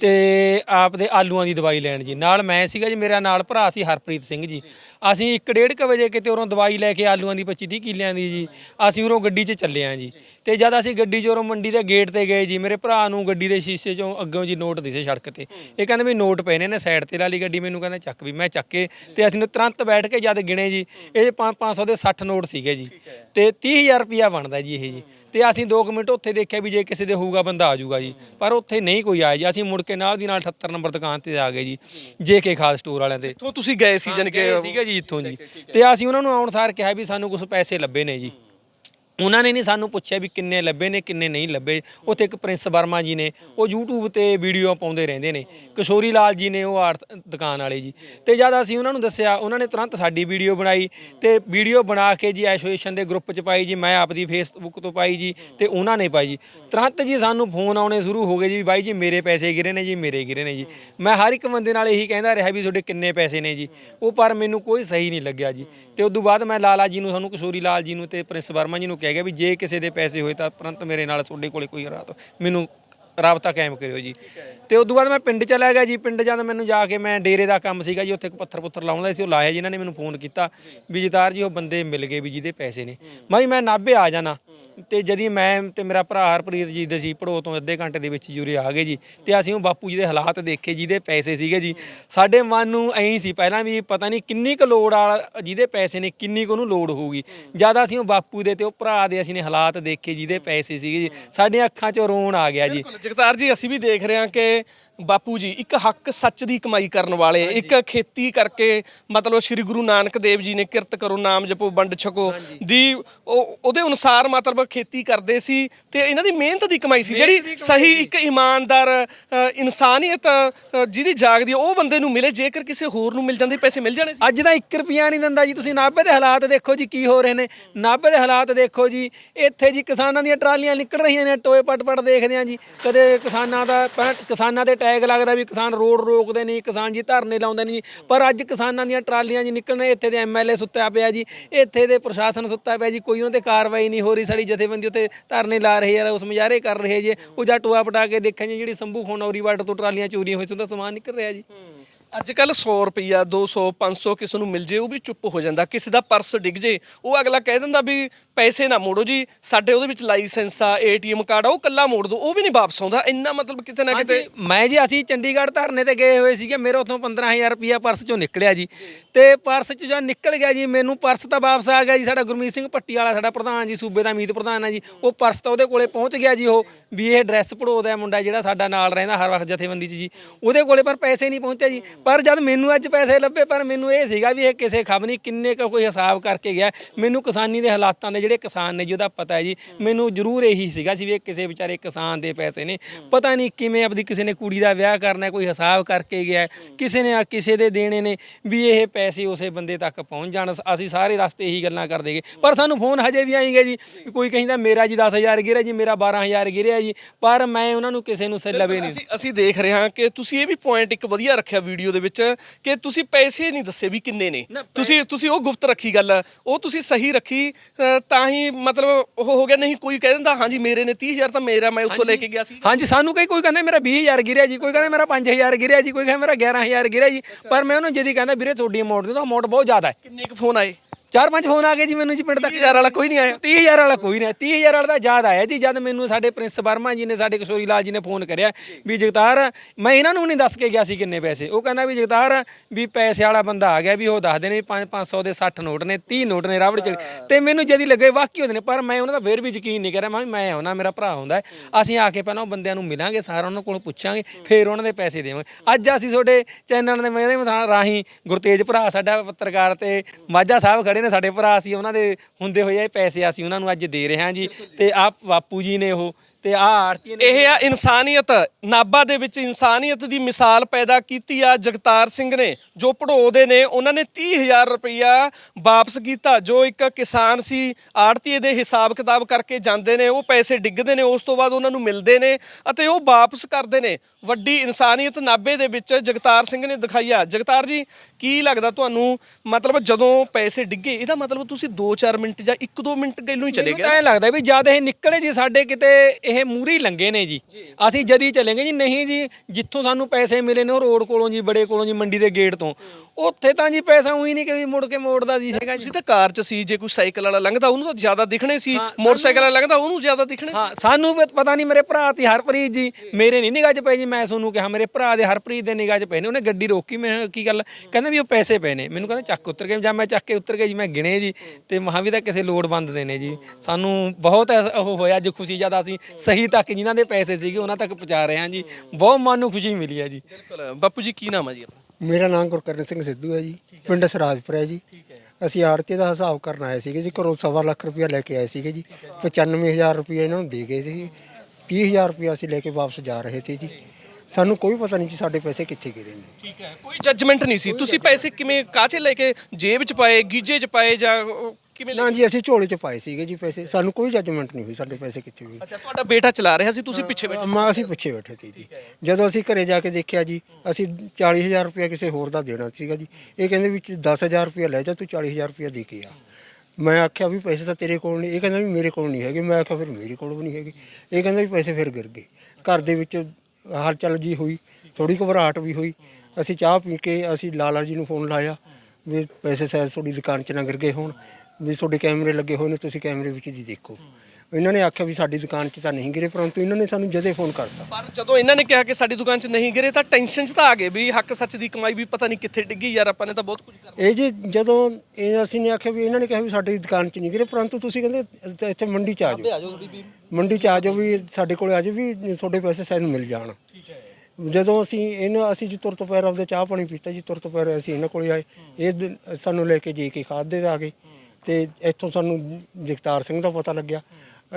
ਤੇ ਆਪ ਦੇ ਆਲੂਆਂ ਦੀ ਦਵਾਈ ਲੈਣ ਜੀ। ਨਾਲ ਮੈਂ ਸੀਗਾ ਜੀ, ਮੇਰਾ ਨਾਲ ਭਰਾ ਸੀ ਹਰਪ੍ਰੀਤ ਸਿੰਘ ਜੀ। ਅਸੀਂ 1:30 ਵਜੇ ਕਿਤੇ ਉਰੋਂ ਦਵਾਈ ਲੈ ਕੇ ਆਲੂਆਂ ਦੀ 25 30 ਕਿੱਲਿਆਂ ਦੀ ਜੀ, ਅਸੀਂ ਉਰੋਂ ਗੱਡੀ 'ਚ ਚੱਲੇ ਆਂ ਜੀ। ਤੇ ਜਦ ਅਸੀਂ ਗੱਡੀ 'ਚ ਉਰੋਂ ਮੰਡੀ ਦੇ ਗੇਟ ਤੇ ਗਏ ਜੀ, ਮੇਰੇ ਭਰਾ ਨੂੰ ਗੱਡੀ ਦੇ ਸ਼ੀਸ਼ੇ 'ਚੋਂ ਅੱਗੋਂ ਜੀ ਨੋਟ ਦਿਸੇ ਸੜਕ ਤੇ। ਇਹ ਕਹਿੰਦੇ ਵੀ ਨੋਟ ਪਏ ਨੇ ਨਾ ਸਾਈਡ ਤੇ ਲਾਲੀ ਗੱਡੀ, ਮੈਨੂੰ ਕਹਿੰਦੇ ਚੱਕ ਵੀ। ਮੈਂ ਚੱਕੇ ਕੇ ਤੇ ਅਸੀਂ ਨੂੰ ਤੁਰੰਤ ਬੈਠ ਕੇ ਜਦ ਗਿਣੇ ਜੀ, ਇਹ 500 ਦੇ 60 ਨੋਟ ਸੀਗੇ ਜੀ। ਤੇ 30000 ਰੁਪਿਆ ਬਣਦਾ ਜੀ ਇਹ ਜੀ। ਤੇ ਅਸੀਂ 2 ਮਿੰਟ ਉੱਥੇ ਦੇਖਿਆ ਵੀ ਜੇ ਕਿਸੇ ਦੇ ਹੋਊਗਾ ਬੰਦਾ ਆ ਜਾਊਗਾ ਜੀ। ਪਰ ਉੱਥੇ ਨਹੀਂ ਕੋਈ ਆਇਆ ਜੀ। ਅਸੀਂ ਮੁੜ ਕੇ ਨਾਲ ਦੀ ਨਾਲ 78 ਨੰਬਰ ਦੁਕਾਨ ਤੇ ਆ ਗਏ ਜੀ ਜੇ ਕੇ ਖਾਦ ਸਟੋਰ ਵਾਲਿਆਂ ਦੇ। ਇੱਥੋਂ ਤੁਸੀਂ ਗਏ ਸੀ ਜਾਨ ਕਿ ਸੀਗੇ ਜੀ ਇੱਥੋਂ ਜੀ। ਤੇ ਅਸੀਂ ਉਹਨਾਂ ਨੂੰ ਆਉਣ ਸਾਰ ਕਿਹਾ ਵੀ ਸਾਨੂੰ ਕੁਝ ਪੈਸੇ ਲੱਭੇ ਨੇ ਜੀ। ਉਹਨਾਂ ਨੇ ਨਹੀਂ ਸਾਨੂੰ ਪੁੱਛਿਆ ਵੀ ਕਿੰਨੇ ਲੱਭੇ ਨੇ, ਕਿੰਨੇ ਨਹੀਂ ਲੱਭੇ। ਉੱਥੇ ਇੱਕ ਪ੍ਰਿੰਸ ਵਰਮਾ ਜੀ ਨੇ, ਉਹ YouTube ਤੇ ਵੀਡੀਓ ਪਾਉਂਦੇ ਰਹਿੰਦੇ ਨੇ। ਕਿਸ਼ੋਰੀ ਲਾਲ ਜੀ ਨੇ, ਉਹ ਆਰਟ ਦੁਕਾਨ ਵਾਲੇ ਜੀ। ਤੇ ਜਦ ਅਸੀਂ ਉਹਨਾਂ ਨੂੰ ਦੱਸਿਆ, ਉਹਨਾਂ ਨੇ ਤੁਰੰਤ ਸਾਡੀ ਵੀਡੀਓ ਬਣਾਈ ਤੇ ਵੀਡੀਓ ਬਣਾ ਕੇ ਜੀ ਐਸੋਸੀਏਸ਼ਨ ਦੇ ਗਰੁੱਪ 'ਚ ਪਾਈ ਜੀ, ਮੈਂ ਆਪਦੀ ਫੇਸਬੁੱਕ ਤੋਂ ਪਾਈ ਜੀ ਤੇ ਉਹਨਾਂ ਨੇ ਪਾਈ ਜੀ। ਤੁਰੰਤ ਜੀ ਸਾਨੂੰ ਫੋਨ ਆਉਣੇ ਸ਼ੁਰੂ ਹੋ ਗਏ ਜੀ ਵੀ ਬਾਈ ਜੀ ਮੇਰੇ ਪੈਸੇ ਗਿਰੇ ਨੇ ਜੀ, ਮੇਰੇ ਗਿਰੇ ਨੇ ਜੀ। ਮੈਂ ਹਰ ਇੱਕ ਬੰਦੇ ਨਾਲ ਇਹੀ ਕਹਿੰਦਾ ਰਿਹਾ ਵੀ ਤੁਹਾਡੇ ਕਿੰਨੇ ਪੈਸੇ ਨੇ ਜੀ। ਉਹ ਪਰ ਮੈਨੂੰ ਕੋਈ ਸਹੀ ਨਹੀਂ ਲੱਗਿਆ ਜੀ। ਤੇ ਤੋਂ ਬਾਅਦ ਮੈਂ ਲਾਲਾ ਜੀ ਨੂੰ, ਸਾਨੂੰ ਕਿਸ਼ੋਰੀ ਲਾਲ ਜੀ ਨੂੰ ਤੇ ਪ੍ਰਿੰਸ ਵਰਮਾ ਜੀ ਨੂੰ ਕਹਿ ਗਿਆ ਵੀ ਜੇ ਕਿਸੇ ਦੇ ਪੈਸੇ ਹੋਏ ਤਾਂ ਤੁਰੰਤ ਮੇਰੇ ਨਾਲ ਤੁਹਾਡੇ ਕੋਲੇ ਕੋਈ ਰਾਤ ਮੈਨੂੰ ਰਾਬਤਾ ਕਾਇਮ ਕਰਿਓ ਜੀ। ਤੇ ਉਦੋਂ ਬਾਅਦ ਮੈਂ ਪਿੰਡ ਚਲਾ ਗਿਆ ਜੀ। ਪਿੰਡ ਜਦ ਮੈਨੂੰ ਜਾ ਕੇ ਮੈਂ ਡੇਰੇ ਦਾ ਕੰਮ ਸੀਗਾ ਜੀ। ਉੱਥੇ ਇੱਕ ਪੱਥਰ ਪੁੱਥਰ ਲਾਉਂਦਾ ਸੀ। ਉਹ ਲਾਇਆ ਜੀ। ਇਹਨਾਂ ਨੇ ਮੈਨੂੰ ਫੋਨ ਕੀਤਾ ਵੀ ਜਤਾਰ ਜੀ ਉਹ ਬੰਦੇ ਮਿਲ ਗਏ ਵੀ ਜਿਹਦੇ ਪੈਸੇ ਨੇ। ਮੈਂ ਮੈਂ ਨਾਭੇ ਆ ਜਾਣਾ। ਤੇ ਜਦੀ ਮੈਂ ਤੇ ਮੇਰਾ ਭਰਾ ਹਰਪ੍ਰੀਤ ਜੀ ਦੇ ਸੀ ਪੜੋ ਤੋਂ ਅੱਧੇ ਘੰਟੇ ਦੇ ਵਿੱਚ ਜੁਰੇ ਆ ਗਏ ਜੀ। ਤੇ ਅਸੀਂ ਉਹ ਬਾਪੂ ਜੀ ਦੇ ਹਾਲਾਤ ਦੇਖੇ, ਜਿਹਦੇ ਪੈਸੇ ਸੀਗੇ ਜੀ। ਸਾਡੇ ਮਨ ਨੂੰ ਐਂ ਸੀ, ਪਹਿਲਾਂ ਵੀ ਪਤਾ ਨਹੀਂ ਕਿੰਨੀ ਕੁ ਲੋੜ ਵਾਲਾ ਜਿਹਦੇ ਪੈਸੇ ਨੇ ਕਿੰਨੀ ਕੁ ਉਹਨੂੰ ਲੋੜ ਹੋਊਗੀ। ਜਦ ਅਸੀਂ ਉਹ ਬਾਪੂ ਦੇ ਤੇ ਉਹ ਭਰਾ ਦੇ ਅਸੀਂ ਨੇ ਹਾਲਾਤ ਦੇਖੇ, ਜਿਹਦੇ ਪੈਸੇ ਸੀਗੇ ਜੀ, ਸਾਡੀਆਂ ਅੱਖਾਂ 'ਚੋਂ ਰੋਣ ਆ ਗਿਆ ਜੀ। ਜਗਤਾਰ ਜੀ, ਅਸੀਂ ਵੀ ਦੇਖ ਰਹੇ ਹਾਂ ਕਿ ਬਾਪੂ ਜੀ ਇੱਕ ਹੱਕ ਸੱਚ ਦੀ ਕਮਾਈ ਕਰਨ ਵਾਲੇ ਇੱਕ ਖੇਤੀ ਕਰਕੇ ਮਤਲਬ ਸ੍ਰੀ ਗੁਰੂ ਨਾਨਕ ਦੇਵ ਜੀ ਨੇ ਕਿਰਤ ਕਰੋ ਨਾਮ ਜਪੋ ਵੰਡ ਛਕੋ ਦੀ ਉਹ- ਉਹਦੇ ਅਨੁਸਾਰ ਮਤਲਬ ਖੇਤੀ ਕਰਦੇ ਸੀ ਤੇ ਇਹਨਾਂ ਦੀ ਮਿਹਨਤ ਦੀ ਕਮਾਈ ਸੀ। ਜਿਹੜੀ ਸਹੀ ਇੱਕ ਇਮਾਨਦਾਰ ਅ, ਇਨਸਾਨੀਅਤ ਅ, ਜਿਹਦੀ ਜਾਗਦੀ ਹੈ, ਉਹ ਬੰਦੇ ਨੂੰ ਮਿਲੇ। ਜੇਕਰ ਕਿਸੇ ਹੋਰ ਨੂੰ ਮਿਲ ਜਾਂਦੇ ਪੈਸੇ ਮਿਲ ਜਾਣੇ ਸੀ। ਅੱਜ ਦਾ 1 ਰੁਪਿਆ ਨਹੀਂ ਦਿੰਦਾ ਜੀ। ਤੁਸੀਂ ਨਾਭੇ ਦੇ ਹਾਲਾਤ ਦੇਖੋ ਜੀ ਕੀ ਹੋ ਰਹੇ ਨੇ। ਨਾਭੇ ਦੇ ਹਾਲਾਤ ਦੇਖੋ ਜੀ ਇੱਥੇ ਜੀ ਕਿਸਾਨਾਂ ਦੀਆਂ ਟਰਾਲੀਆਂ ਨਿਕਲ ਰਹੀਆਂ ਨੇ ਟੋਏ ਪਟ ਪਟ ਦੇਖਦੇ ਆ ਜੀ। ਕਦੇ ਕਿਸਾਨਾਂ ਦਾ ਪਹਿਲਾਂ ਕਿਸਾਨਾਂ ਦੇ ਟੈਗ ਲੱਗਦਾ ਵੀ ਕਿਸਾਨ ਰੋਡ ਰੋਕਦੇ ਨਹੀਂ, ਕਿਸਾਨ ਜੀ ਧਰਨੇ ਲਾਉਂਦੇ ਨਹੀਂ। ਪਰ ਅੱਜ ਕਿਸਾਨਾਂ ਦੀਆਂ ਟਰਾਲੀਆਂ ਜੀ ਨਿਕਲਣੇ, ਇੱਥੇ ਦੇ ਐਮਐਲਏ ਸੁੱਤਾ ਪਿਆ ਜੀ, ਇੱਥੇ ਦੇ ਪ੍ਰਸ਼ਾਸਨ ਸੁੱਤਾ ਪਿਆ ਜੀ, ਕੋਈ ਉਹਨਾਂ ਤੇ ਕਾਰਵਾਈ ਨਹੀਂ ਹੋ ਰਹੀ, ਸਾਡੀ ਜਥੇਬੰਦੀ ਉੱਤੇ ਧਰਨੇ ਲਾ ਰਹੇ ਯਾਰ ਉਸ ਮੁਜ਼ਾਹਰੇ ਕਰ ਰਹੇ ਜੇ। ਉਹ ਜਾਂ ਟੋਆ ਪਟਾ ਕੇ ਦੇਖਿਆ ਜੀ, ਜਿਹੜੀ ਸੰਭੂ ਖੋਨੌਰੀ ਵਾਟ ਤੋਂ ਟਰਾਲੀਆਂ ਚੋਰੀਆਂ ਹੋਈ ਸੀ ਉਹਦਾ ਸਮਾਨ ਨਿਕਲ ਰਿਹਾ ਜੀ। ਅੱਜ ਕੱਲ 100 ਰੁਪਈਆ 200 500 ਕਿਸੇ ਨੂੰ ਮਿਲ ਜੇ, ਉਹ ਵੀ ਚੁੱਪ ਹੋ ਜਾਂਦਾ। ਕਿਸੇ ਦਾ ਪਰਸ ਡਿੱਗ ਜੇ, ਉਹ ਅਗਲਾ ਕਹਿ ਦਿੰਦਾ ਵੀ ਪੈਸੇ ਨਾ ਮੋੜੋ ਜੀ, ਸਾਡੇ ਉਹਦੇ ਵਿੱਚ ਲਾਇਸੈਂਸ ਆ, ਏਟੀਐਮ ਕਾਰਡ ਆ, ਉਹ ਕੱਲਾ ਮੋੜ ਦੋ, ਉਹ ਵੀ ਨਹੀਂ ਵਾਪਸ ਆਉਂਦਾ, ਇੰਨਾ ਮਤਲਬ ਕਿਤੇ ਨਾ ਕਿਤੇ ਮੈਂ ਜੀ, ਅਸੀਂ ਚੰਡੀਗੜ੍ਹ ਧਰਨੇ ਤੇ ਗਏ ਹੋਏ ਸੀਗੇ, ਮੇਰੇ ਉਥੋਂ 15000 ਰੁਪਇਆ ਪਰਸ ਚੋਂ ਨਿਕਲਿਆ ਜੀ। ਤੇ ਪਰਸ ਚ ਜਾਂ ਨਿਕਲ ਗਿਆ ਜੀ, ਮੈਨੂੰ ਪਰਸ ਤਾਂ ਵਾਪਸ ਆ ਗਿਆ ਜੀ, ਸਾਡਾ ਗੁਰਮੀਤ ਸਿੰਘ ਭੱਟੀ ਵਾਲਾ, ਸਾਡਾ ਪ੍ਰਧਾਨ ਜੀ, ਸੂਬੇ ਦਾ ਮੀਤ ਪ੍ਰਧਾਨ ਆ ਜੀ, ਉਹ ਪਰਸ ਤਾਂ ਉਹਦੇ ਕੋਲੇ ਪਹੁੰਚ ਗਿਆ ਜੀ ਉਹ, ਵੀ ਇਹ ਡਰੈਸ ਪੜੋਦਾ ਹੈ ਮੁੰਡਾ ਜਿਹੜਾ ਸਾਡਾ ਨਾਲ ਰਹਿੰਦਾ ਹਰ ਵਕਤ ਜਥੇਬੰਦੀ 'ਚ ਜੀ। ਉਹਦੇ ਕੋਲੇ ਪਰ ਪੈਸੇ ਨਹੀਂ ਪਹੁੰਚਿਆ ਜੀ। ਪਰ ਜਦ ਮੈਨੂੰ ਅੱਜ ਪੈਸੇ ਲੱਭੇ, ਪਰ ਮੈਨੂੰ ਇਹ ਸੀਗਾ ਵੀ ਇਹ ਕਿਸੇ ਖਬ ਨਹੀਂ, ਕਿੰਨੇ ਕੁ ਕੋਈ ਹਿਸਾਬ ਕਰਕੇ ਗਿਆ, ਮੈਨੂੰ ਕਿਸਾਨੀ ਦੇ ਹਾਲਾਤਾਂ ਦੇ ਜਿਹੜੇ ਕਿਸਾਨ ਨੇ ਜੀ ਉਹਦਾ ਪਤਾ ਹੈ ਜੀ। ਮੈਨੂੰ ਜ਼ਰੂਰ ਇਹੀ ਸੀਗਾ ਸੀ ਵੀ ਇਹ ਕਿਸੇ ਵਿਚਾਰੇ ਕਿਸਾਨ ਦੇ ਪੈਸੇ ਨੇ। ਪਤਾ ਨਹੀਂ ਕਿਵੇਂ ਆਪਦੀ ਕਿਸੇ ਨੇ ਕੁੜੀ ਦਾ ਵਿਆਹ ਕਰਨਾ ਕੋਈ ਹਿਸਾਬ ਕਰਕੇ ਗਿਆ ਕਿਸੇ ਨੇ ਆ ਕਿਸੇ ਦੇ ਦੇਣੇ ਨੇ ਵੀ ਇਹ ਪੈਸੇ ਉਸੇ ਬੰਦੇ ਤੱਕ ਪਹੁੰਚ ਜਾਣ। ਅਸੀਂ ਸਾਰੇ ਰਸਤੇ ਇਹੀ ਗੱਲਾਂ ਕਰਦੇ ਗਏ। ਪਰ ਸਾਨੂੰ ਫੋਨ ਹਜੇ ਵੀ ਆਏਗੇ ਜੀ ਕੋਈ ਕਹਿੰਦਾ ਮੇਰਾ ਜੀ 10000 ਗਿਰਿਆ ਜੀ ਮੇਰਾ 12000 ਗਿਰਿਆ ਜੀ। ਪਰ ਮੈਂ ਉਹਨਾਂ ਨੂੰ ਕਿਸੇ ਨੂੰ ਸੇ ਲਵੇ ਨਹੀਂ। ਅਸੀਂ ਅਸੀਂ ਦੇਖ ਰਹੇ ਹਾਂ ਕਿ ਤੁਸੀਂ ਇਹ ਵੀ ਪੁਆਇੰਟ ਇੱਕ ਵਧੀਆ ਰੱਖਿਆ ਵੀਡੀਓ ਦੇ ਵਿੱਚ ਕਿ ਤੁਸੀਂ ਪੈਸੇ ਨਹੀਂ ਦੱਸੇ ਵੀ ਕਿੰਨੇ ਨੇ। ਤੁਸੀਂ ਤੁਸੀਂ ਉਹ ਗੁਪਤ ਰੱਖੀ ਗੱਲ ਉਹ ਤੁਸੀਂ ਸਹੀ ਰੱਖੀ ਤਾਂ ਹੀ ਮਤਲਬ ਉਹ ਹੋ ਗਿਆ ਨਹੀਂ ਕੋਈ ਕਹਿ ਦਿੰਦਾ ਹਾਂਜੀ ਮੇਰੇ ਨੇ 30000 ਤਾਂ ਮੇਰਾ ਮੈਂ ਉੱਥੋਂ ਲੈ ਕੇ ਗਿਆ ਸੀ। ਹਾਂਜੀ ਸਾਨੂੰ ਕਈ ਕੋਈ ਕਹਿੰਦਾ ਮੇਰਾ 20000 ਗਿਰਿਆ ਜੀ ਕੋਈ ਕਹਿੰਦਾ ਮੇਰਾ 5000 ਗਿਰਿਆ ਜੀ ਕੋਈ ਕਹਿੰਦਾ ਮੇਰਾ 11000 ਗਿਰਿਆ ਜੀ ਪਰ ਮੈਂ ਉਹਨੂੰ ਜਦੀ ਕਹਿੰਦਾ ਵੀਰੇ ਤੁਹਾਡੀ ਅਮਾਉਂਟ ਨਹੀਂ ਤਾਂ ਅਮਾਉਂਟ ਬਹੁਤ ਜ਼ਿਆਦਾ ਹੈ। ਕਿੰਨੇ ਕੁ ਫੋਨ ਆਏ? ਚਾਰ ਪੰਜ ਫੋਨ ਆ ਗਏ ਜੀ ਮੈਨੂੰ ਜੀ ਪਿੰਡ ਤੱਕ। 30000 ਵਾਲਾ ਕੋਈ ਨਹੀਂ ਆਇਆ। 30000 ਵਾਲਾ ਕੋਈ ਨਹੀਂ 30000 ਵਾਲਾ ਤਾਂ ਯਾਦ ਆਇਆ ਜੀ ਜਦ ਮੈਨੂੰ ਸਾਡੇ ਪ੍ਰਿੰਸ ਵਰਮਾ ਜੀ ਨੇ ਸਾਡੇ ਕਿਸ਼ੋਰੀ ਲਾਲ ਜੀ ਨੇ ਫੋਨ ਕਰਿਆ ਵੀ ਜਗਤਾਰ ਮੈਂ ਇਹਨਾਂ ਨੂੰ ਨਹੀਂ ਦੱਸ ਕੇ ਗਿਆ ਸੀ ਕਿੰਨੇ ਪੈਸੇ। ਉਹ ਕਹਿੰਦਾ ਵੀ ਜਗਤਾਰ ਵੀ ਪੈਸੇ ਵਾਲਾ ਬੰਦਾ ਆ ਗਿਆ ਵੀ ਉਹ ਦੱਸਦੇ ਨੇ 5 500 ਦੇ 60 ਨੋਟ ਨੇ 30 ਨੋਟ ਨੇ ਰਾਵੜ ਚ ਤੇ ਮੈਨੂੰ ਜਦੀ ਲੱਗੇ ਵਾਕਈ ਉਹਦੇ ਨੇ ਪਰ ਮੈਂ ਉਹਨਾਂ ਦਾ ਫੇਰ ਵੀ ਯਕੀਨ ਨਹੀਂ ਕਰਿਆ। ਮੈਂ ਮੈਂ ਆਉਣਾ ਮੇਰਾ ਭਰਾ ਹੁੰਦਾ। ਅਸੀਂ ਆ ਕੇ ਪਹਿਲਾਂ ਉਹ ਬੰਦਿਆਂ ਨੂੰ ਮਿਲਾਂਗੇ ਸਾਰਾ ਉਹਨਾਂ ਕੋਲੋਂ ਪੁੱਛਾਂਗੇ ਫੇਰ ਉਹਨਾਂ ਦੇ ਪੈਸੇ ਦੇਵਾਂਗੇ। ਅੱਜ ਅਸੀਂ ਤੁਹਾਡੇ ਚੈਨਲ ਦੇ ਮੇਰੇ ਰਾਹੀਂ ਗੁਰਤੇਜ ਭਰਾ ਸਾਡਾ ਪੱਤਰਕਾਰ ਤੇ ਮਾਝਾ ਸਾਹਿਬ ਖੜੇ ਨੇ ਸਾਡੇ ਭਰਾ ਸੀ ਉਹਨਾਂ ਦੇ ਹੁੰਦੇ ਹੋਏ ਇਹ ਪੈਸੇ ਅਸੀਂ ਉਹਨਾਂ ਨੂੰ ਅੱਜ ਦੇ ਰਹੇ ਹਾਂ ਜੀ। ਤੇ ਆ ਬਾਪੂ ਜੀ ਨੇ ਉਹ ਤੇ ਆ ਆਰਤੀ ਨੇ ਇਹ ਆ ਇਨਸਾਨੀਅਤ। ਨਾਬਾ ਦੇ ਵਿੱਚ ਇਨਸਾਨੀਅਤ ਦੀ ਮਿਸਾਲ ਪੈਦਾ ਕੀਤੀ ਆ ਜਗਤਾਰ ਸਿੰਘ ਨੇ ਜੋ ਪੜੋਦੇ ਨੇ ਉਹਨਾਂ ਨੇ 30000 ਰੁਪਇਆ ਵਾਪਸ ਕੀਤਾ। ਜੋ ਇੱਕ ਕਿਸਾਨ ਸੀ ਆੜਤੀਏ ਦੇ ਹਿਸਾਬ ਕਿਤਾਬ ਕਰਕੇ ਜਾਂਦੇ ਨੇ ਉਹ ਪੈਸੇ ਡਿੱਗਦੇ ਨੇ ਉਸ ਤੋਂ ਬਾਅਦ ਉਹਨਾਂ ਨੂੰ ਮਿਲਦੇ ਨੇ ਅਤੇ ਉਹ ਵਾਪਸ ਕਰਦੇ ਨੇ। ਵੱਡੀ ਇਨਸਾਨੀਅਤ ਨਾਬੇ ਦੇ ਵਿੱਚ ਜਗਤਾਰ ਸਿੰਘ ਨੇ ਦਿਖਾਈ ਆ। ਜਗਤਾਰ ਜੀ ਕੀ ਲੱਗਦਾ ਤੁਹਾਨੂੰ? ਮਤਲਬ ਜਦੋਂ ਪੈਸੇ ਡਿੱਗੇ ਇਹਦਾ ਮਤਲਬ ਤੁਸੀਂ 2-4 ਮਿੰਟ ਜਾਂ 1-2 ਮਿੰਟ ਗੱਲੋਂ ਹੀ ਚਲੇ ਮੈਨੂੰ ਗਏ? ਤਾਂ ਐਂ ਲੱਗਦਾ ਵੀ ਜਦ ਇਹ ਨਿਕਲੇ ਜੀ ਸਾਡੇ ਕਿਤੇ ਇਹ ਮੂਰੀ ਲੰਗੇ ਨੇ ਜੀ। ਅਸੀਂ ਜਦੀ ਚਲੇਂਗੇ ਜੀ ਨਹੀਂ ਜੀ ਜਿੱਥੋਂ ਸਾਨੂੰ ਪੈਸੇ ਮਿਲੇ ਨੇ ਉਹ ਰੋਡ ਕੋਲੋਂ ਜੀ ਬੜੇ ਕੋਲੋਂ ਜੀ ਮੰਡੀ ਦੇ ਗੇਟ ਤੋਂ। ਉੱਥੇ ਤਾਂ ਜੀ ਪੈਸਾ ਉਹੀ ਨਹੀਂ ਕਿ ਮੁੜ ਕੇ ਮੋੜਦਾ ਜੀ। ਹੈਗਾ ਜੀ। ਤੁਸੀਂ ਤਾਂ ਕਾਰ 'ਚ ਸੀ ਜੇ ਕੋਈ ਸਾਈਕਲ ਵਾਲਾ ਲੰਘਦਾ ਉਹਨੂੰ ਤਾਂ ਜ਼ਿਆਦਾ ਦਿਖਣੇ ਸੀ। ਮੋਟਰਸਾਈਕਲ ਵਾਲਾ ਲੰਘਦਾ ਉਹਨੂੰ ਜ਼ਿਆਦਾ ਦਿਖਣੇ ਸੀ। ਹਾਂ ਸਾਨੂੰ ਪਤਾ ਨਹੀਂ ਮੇਰੇ ਭਰਾ ਤੇ ਹਰਪ੍ਰੀਤ ਜੀ ਮੇਰੇ ਨਹੀਂ ਨਿਗਾਹ 'ਚ ਪਏ ਜੀ ਮੈਂ ਤੁਹਾਨੂੰ ਕਿਹਾ ਮੇਰੇ ਭਰਾ ਦੇ ਹਰਪ੍ਰੀਤ ਦੇ ਨਿਗਾਹ 'ਚ ਪਏ ਨੇ ਉਹਨੇ ਗੱਡੀ ਰੋਕੀ ਮੈਂ ਕੀ ਗੱਲ? ਕਹਿੰਦਾ ਵੀ ਉਹ ਪੈਸੇ ਪਏ ਨੇ। ਮੈਨੂੰ ਕਹਿੰਦਾ ਚੱਕ ਉਤਰ ਕੇ ਜਾਂ ਮੈਂ ਚੱਕ ਕੇ ਉਤਰ ਕੇ ਜੀ ਮੈਂ ਗਿਣੇ ਜੀ ਤੇ ਮਹਾ ਵੀ ਤਾਂ ਕਿਸੇ ਲੋੜਵੰਦ ਦੇ ਨੇ ਜੀ। ਸਾਨੂੰ ਬਹੁਤ ਉਹ ਹੋਇਆ ਅੱਜ ਖੁਸ਼ੀ ਜਦ ਅਸੀਂ ਸਹੀ ਤੱਕ ਜਿਨ੍ਹਾਂ ਦੇ ਪੈਸੇ ਸੀਗੇ ਉਹਨਾਂ ਤੱਕ ਪਹੁੰਚਾ ਰਹੇ ਹਾਂ ਜੀ। ਬਹੁਤ ਮਨ ਨੂੰ ਖੁਸ਼ੀ ਮਿਲੀ ਹੈ ਜੀ। ਬਿਲਕੁਲ। ਬਾਪੂ ਜੀ ਕੀ ਨਾਮ ਹੈ ਜੀ ਆਪਣਾ? ਮੇਰਾ ਨਾਮ ਗੁਰਕਰਨ ਸਿੰਘ ਸਿੱਧੂ ਹੈ ਜੀ ਪਿੰਡ ਸਰਾਜਪੁਰ ਹੈ ਜੀ। ਅਸੀਂ ਆੜਤੀ ਦਾ ਹਿਸਾਬ ਕਰਨ ਆਏ ਸੀਗੇ ਜੀ ਘਰੋਂ ਸਵਾ ਲੱਖ ਰੁਪਇਆ ਲੈ ਕੇ ਆਏ ਸੀਗੇ ਜੀ। 95000 ਰੁਪਇਆ ਇਹਨਾਂ ਨੂੰ ਦੇ ਗਏ ਸੀ। 30000 ਰੁਪਇਆ ਅਸੀਂ ਲੈ ਕੇ ਵਾਪਸ ਜਾ ਰਹੇ ਸੀ ਜੀ। ਸਾਨੂੰ ਕੋਈ ਪਤਾ ਨਹੀਂ ਜੀ ਸਾਡੇ ਪੈਸੇ ਕਿੱਥੇ ਗਏ ਨੇ। ਠੀਕ ਹੈ ਕੋਈ ਜੱਜਮੈਂਟ ਨਹੀਂ ਸੀ। ਤੁਸੀਂ ਪੈਸੇ ਕਿਵੇਂ ਕਾਹਚੇ ਲੈ ਕੇ ਜੇਬ 'ਚ ਪਾਏ ਗੀਜੇ 'ਚ ਪਾਏ ਜਾਂ ਉਹ ਕਿਵੇਂ ਲੈ ਨਾ ਜੀ ਅਸੀਂ ਝੋਲੇ 'ਚ ਪਾਏ ਸੀਗੇ ਜੀ ਪੈਸੇ। ਸਾਨੂੰ ਕੋਈ ਜੱਜਮੈਂਟ ਨਹੀਂ ਹੋਈ ਸਾਡੇ ਪੈਸੇ ਕਿੱਥੇ ਗਏ ਅੱਛਾ ਤੁਹਾਡਾ ਬੇਟਾ ਚਲਾ ਰਿਹਾ ਸੀ ਤੁਸੀਂ ਪਿੱਛੇ ਬੈਠੇ ਮਾਂ ਅਸੀਂ ਪਿੱਛੇ ਬੈਠੇ ਸੀ ਜੀ। ਜਦੋਂ ਅਸੀਂ ਘਰੇ ਜਾ ਕੇ ਦੇਖਿਆ ਜੀ ਅਸੀਂ 40000 ਰੁਪਇਆ ਕਿਸੇ ਹੋਰ ਦਾ ਦੇਣਾ ਸੀਗਾ ਜੀ। ਇਹ ਕਹਿੰਦੇ ਵੀ 10000 ਰੁਪਇਆ ਲੈ ਜਾ ਤੂੰ 40000 ਰੁਪਇਆ ਦੇ ਕੇ ਆ। ਮੈਂ ਆਖਿਆ ਵੀ ਪੈਸੇ ਤਾਂ ਤੇਰੇ ਕੋਲ ਨਹੀਂ ਇਹ ਕਹਿੰਦਾ ਵੀ ਮੇਰੇ ਕੋਲ ਨਹੀਂ ਹੈਗੇ। ਮੈਂ ਆਖਿਆ ਫਿਰ ਮੇਰੇ ਕੋਲ ਵੀ ਨਹੀਂ ਹੈਗੇ। ਇਹ ਕਹਿੰਦਾ ਵੀ ਪੈਸੇ ਫਿਰ ਗਿਰ ਗਏ। ਘਰ ਦੇ ਵਿੱਚ ਹਲਚਲ ਜੀ ਹੋਈ ਥੋੜੀ ਘਬਰਾਹਟ ਵੀ ਹੋਈ। ਅਸੀਂ ਚਾਹ ਪੀ ਕੇ ਅਸੀਂ ਲਾਲਾ ਜੀ ਨੂੰ ਫੋਨ ਲਾਇਆ ਵੀ ਪੈਸੇ ਸ਼ਾਇਦ ਤੁਹਾਡੀ ਦੁਕਾਨ 'ਚ ਨਾ ਗਿਰ ਗਏ ਹੋਣ, ਵੀ ਤੁਹਾਡੇ ਕੈਮਰੇ ਲੱਗੇ ਹੋਏ ਨੇ, ਤੁਸੀਂ ਕੈਮਰੇ ਵਿੱਚ ਜੀ ਦੇਖੋ। ਇਹਨਾਂ ਨੇ ਆਖਿਆ ਵੀ ਸਾਡੀ ਦੁਕਾਨ 'ਚ ਤਾਂ ਨਹੀਂ ਗਿਰੇ ਪਰੰਤੂ ਇਹਨਾਂ ਨੇ ਸਾਨੂੰ ਜਦੇ ਫੋਨ ਕਰਤਾ। ਪਰ ਜਦੋਂ ਇਹਨਾਂ ਨੇ ਕਿਹਾ ਕਿ ਸਾਡੀ ਦੁਕਾਨ 'ਚ ਨਹੀਂ ਗਿਰੇ ਤਾਂ ਟੈਨਸ਼ਨ 'ਚ ਤਾਂ ਆ ਗਏ ਵੀ ਹੱਕ ਸੱਚ ਦੀ ਕਮਾਈ ਵੀ ਪਤਾ ਨਹੀਂ ਕਿੱਥੇ ਡਿੱਗੀ ਯਾਰ ਆਪਾਂ ਨੇ ਤਾਂ ਬਹੁਤ ਕੁਝ ਕਰ ਇਹ ਜੀ ਜਦੋਂ ਇਹ ਅਸੀਂ ਨੇ ਆਖਿਆ ਵੀ ਇਹਨਾਂ ਨੇ ਕਿਹਾ ਵੀ ਸਾਡੀ ਦੁਕਾਨ 'ਚ ਨਹੀਂ ਗਿਰੇ ਪਰੰਤੂ ਤੁਸੀਂ ਕਹਿੰਦੇ ਇੱਥੇ- ਮੰਡੀ 'ਚ ਆ ਜਾਓ। ਮੰਡੀ 'ਚ ਆ ਜਾਓ ਵੀ ਸਾਡੇ ਕੋਲੇ ਆ ਜਾਓ ਵੀ ਤੁਹਾਡੇ ਪੈਸੇ ਸਾਨੂੰ ਮਿਲ ਜਾਣ। ਜਦੋਂ ਅਸੀਂ ਇਹਨਾਂ ਅਸੀਂ ਜੀ ਤੁਰਤ ਪੈਰ ਆਪਦੇ ਚਾਹ ਪਾਣੀ ਪੀਤਾ ਜੀ ਤੁਰਤ ਪੈਰ ਅਸੀਂ ਇਹਨਾਂ ਕੋਲੇ ਆਏ। ਇਹ ਦ- ਸਾਨੂੰ ਲੈ ਕੇ ਜੇ ਕੇ ਖਾਦੇ ਆ ਗਏ। ਤੇ ਇੱਥੋਂ ਸਾਨੂੰ ਜਗਤਾਰ ਸਿੰਘ ਦਾ ਪਤਾ ਲੱਗਿਆ।